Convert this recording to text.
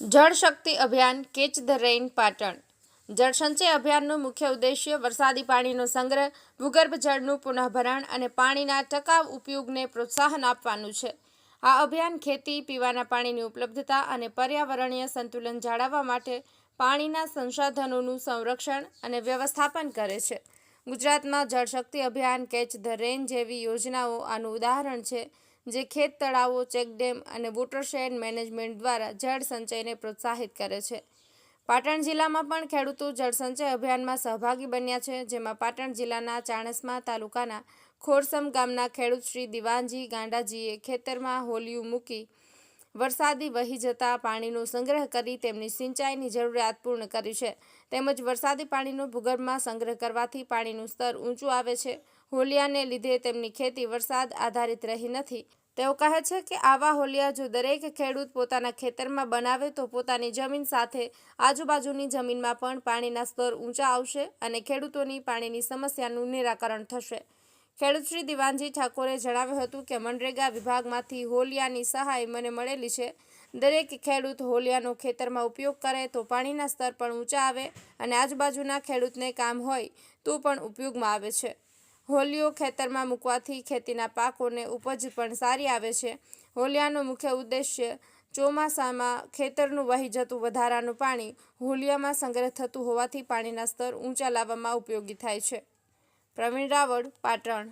જળ શક્તિ અભિયાન, catch the rain Patan. જળસંચય અભિયાનનું મુખ્ય ઉદ્દેશ્ય વરસાદી પાણીનો સંગ્રહ, ભૂગર્ભ જળનું પુનઃભરણ અને પાણીના ટકાઉ ઉપયોગને પ્રોત્સાહન આપવાનું છે. આ અભિયાન ખેતી, પીવાના પાણીની ઉપલબ્ધતા અને પર્યાવરણીય સંતુલન જાળવવા માટે પાણીના સંસાધનોનું સંરક્ષણ અને વ્યવસ્થાપન કરે છે. ગુજરાતમાં જળશક્તિ અભિયાન, કેચ ધ રેન જેવી યોજનાઓ આનું ઉદાહરણ છે. જે ખેત તળાવો, ચેકડેમ અને વોટરશેડ મેનેજમેન્ટ દ્વારા જળ સંચયને પ્રોત્સાહિત કરે છે. પાટણ જિલ્લામાં પણ ખેડૂતો જળસંચય અભિયાનમાં સહભાગી બન્યા છે, જેમાં પાટણ જિલ્લાના ચાણસ્મા તાલુકાના ખોરસમ ગામના ખેડૂત શ્રી દિવાનજી ગાંડાજીએ ખેતરમાં હોલિયું મૂકી વરસાદી વહી જતા પાણીનો સંગ્રહ કરી તેમની સિંચાઈની જરૂરિયાત પૂર્ણ કરી છે. તેમજ વરસાદી પાણીનો ભૂગર્ભમાં સંગ્રહ કરવાથી પાણીનું સ્તર ઊંચું આવે છે. હોલિયાને લીધે તેમની ખેતી વરસાદ આધારિત રહી નથી. તેઓ કહે છે કે આવા હોલિયા જો દરેક ખેડૂત પોતાના ખેતરમાં બનાવે તો પોતાની જમીન સાથે આજુબાજુની જમીનમાં પણ પાણીના સ્તર ઊંચા આવશે અને ખેડૂતોની પાણીની સમસ્યાનું નિરાકરણ થશે. ખેડૂત શ્રી દિવાનજી ઠાકોરે જણાવ્યું હતું કે મનરેગા વિભાગમાંથી હોલિયાની સહાય મને મળેલી છે. દરેક ખેડૂત હોલિયાનો ખેતરમાં ઉપયોગ કરે તો પાણીના સ્તર પણ ઊંચા આવે અને આજુબાજુના ખેડૂતને કામ હોય તો પણ ઉપયોગમાં આવે છે. હોલિયો ખેતરમાં મૂકવાથી ખેતીના પાકોને ઉપજ પણ સારી આવે છે. હોલિયાનો મુખ્ય ઉદ્દેશ્ય ચોમાસામાં ખેતરનું વહી જતું વધારાનું પાણી હોલિયામાં સંગ્રહ થતું હોવાથી પાણીના સ્તર ઊંચા લાવવામાં ઉપયોગી થાય છે. પ્રવીણ રાવળ, પાટણ.